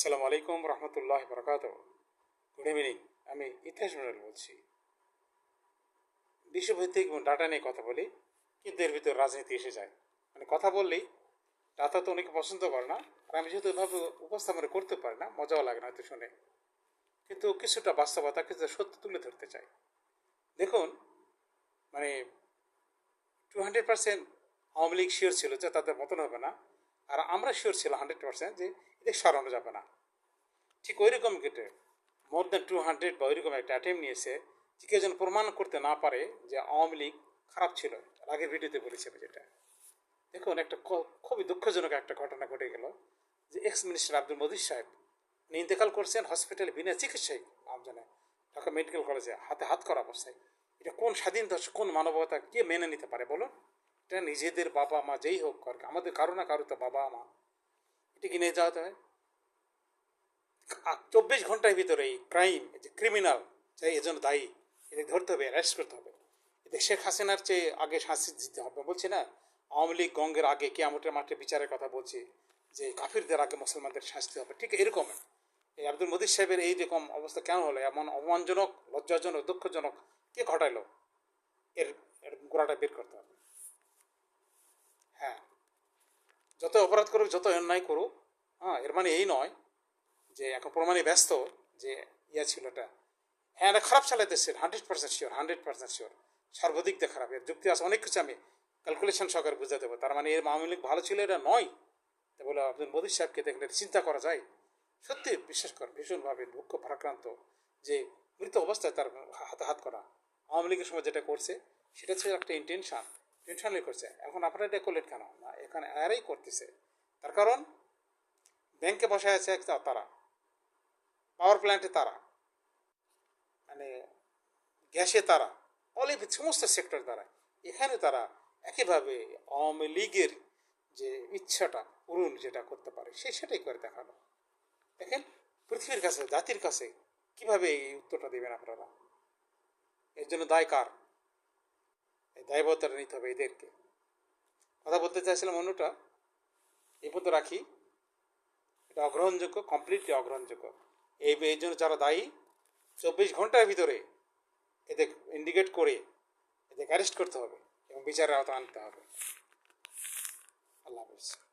আসসালামু আলাইকুম রহমতুল্লাহ বরকাত গুড ইভিনিং আমি ইতিহাস মন্ডল বলছি। বিশ্বভিত্তিক ডাটা নিয়ে কথা বলি, কিন্তু এর ভিতর রাজনীতি এসে যায়। মানে কথা বললেই ডাটা তো অনেকে পছন্দ করে না, আর আমি যেহেতু এভাবে উপস্থাপনা করতে পারি না, মজাও লাগে না হয়তো শুনে। কিন্তু কিছুটা বাস্তবতা, কিছুটা সত্য তুলে ধরতে চাই। দেখুন মানে two hundred percent Awami League sure ছিল যে তাদের মতন হবে না। আর আমরা শিওর ছিল হান্ড্রেড পার্সেন্ট যে এদের সরানো যাবে না। ঠিক ওই রকম কেটে মোর দ্যান টু হান্ড্রেড বা ওইরকম একটা অ্যাটেম্প নিয়েছে যে কেউ যেন প্রমাণ করতে না পারে যে আওয়ামী লীগ খারাপ ছিল। আগের ভিডিওতে বলেছে আমি যেটা। দেখুন একটা খুবই দুঃখজনক একটা ঘটনা ঘটে গেল যে এক্স মিনিস্টার আব্দুল মদির সাহেব, উনি ইন্তেকাল করছেন হসপিটালে বিনা চিকিৎসায় আমজানে ঢাকা মেডিকেল কলেজে হাতে হাত করা অবস্থায়। এটা কোন স্বাধীনতা, কোন মানবতা, কে মেনে নিতে পারে বলুন? এটা নিজেদের বাবা মা যেই হোক আর আমাদের কারও না কারও তো বাবা মা। এটা কি নিয়ে যাওয়াতে হয় চব্বিশ ঘণ্টার ভিতরে এই ক্রাইম যে ক্রিমিনাল যাই এজন্য দায়ী, এদের ধরতে হবে অ্যারেস্ট করতে হবে। এদের শেখ হাসিনার চেয়ে আগে শাস্তি দিতে হবে। বলছি না, আওয়ামী লীগ, গঙ্গের আগে কে কেয়ামতের মাঠে বিচারের কথা বলছি, যে কাফিরদের আগে মুসলমানদের শাস্তি হবে। ঠিক এরকম। এই আব্দুল মদির সাহেবের এই রকম অবস্থা কেন হলো? এমন অপমানজনক, লজ্জাজনক, দুঃখজনক, কে ঘটাইলো? এর এর গোড়াটা বের করতে হবে হ্যাঁ যত অপরাধ করুক, যত অন্যায় করুক হ্যাঁ এর মানে এই নয় যে এখন প্রমাণে ব্যস্ত যে ইয়া ছিল এটা। হ্যাঁ এটা খারাপ চালাইতেছে hundred percent sure hundred percent sure সর্বাধিক দিয়ে খারাপ। এর যুক্তি আছে, অনেক কিছু আমি ক্যালকুলেশন সহকারে বুঝতে দেবো। তার মানে এর মামলিক ভালো ছিল, এটা নয়। তা বলে আব্দুল মোদী সাহেবকে দেখলে চিন্তা করা যায়। সত্যি বিশ্বাস কর, ভীষণভাবে দুঃখ ভারাক্রান্ত যে মৃত অবস্থায় তার হাতে হাত করা। আওয়ামী লীগের সময় যেটা করছে, সেটা ছিল একটা ইন্টেনশন টেনশনই করছে। এখন আপনারা এটা করলেন কেন? না, এখানে এরাই করতেছে। তার কারণ ব্যাংকে বসে আছে একটা তারা। পাওয়ার প্ল্যান্টে তারা। মানে গ্যাসে তারা। অলিভ সমস্ত সেক্টর দ্বারা। এখানে তারা একইভাবে আওয়ামী লীগের যে ইচ্ছাটা পূরণ যেটা করতে পারে, সে সেটাই করে দেখানো দেখেন, পৃথিবীর কাছে, জাতির কাছে কীভাবে এই উত্তরটা দেবেন আপনারা? এর জন্য দায় কার? দায়বদ্ধতা নিতে হবে এদেরকে। কথা বলতে চাইছিলাম অন্যটা। এই পর্যন্ত রাখি। এটা অগ্রহণযোগ্য কমপ্লিটলি অগ্রহণযোগ্য। এই এই জন্য যারা দায়ী, চব্বিশ ঘণ্টার ভিতরে এদের ইন্ডিকেট করে এদেরকে অ্যারেস্ট করতে হবে এবং বিচারের আওতা আনতে হবে। আল্লাহ হাফিজ।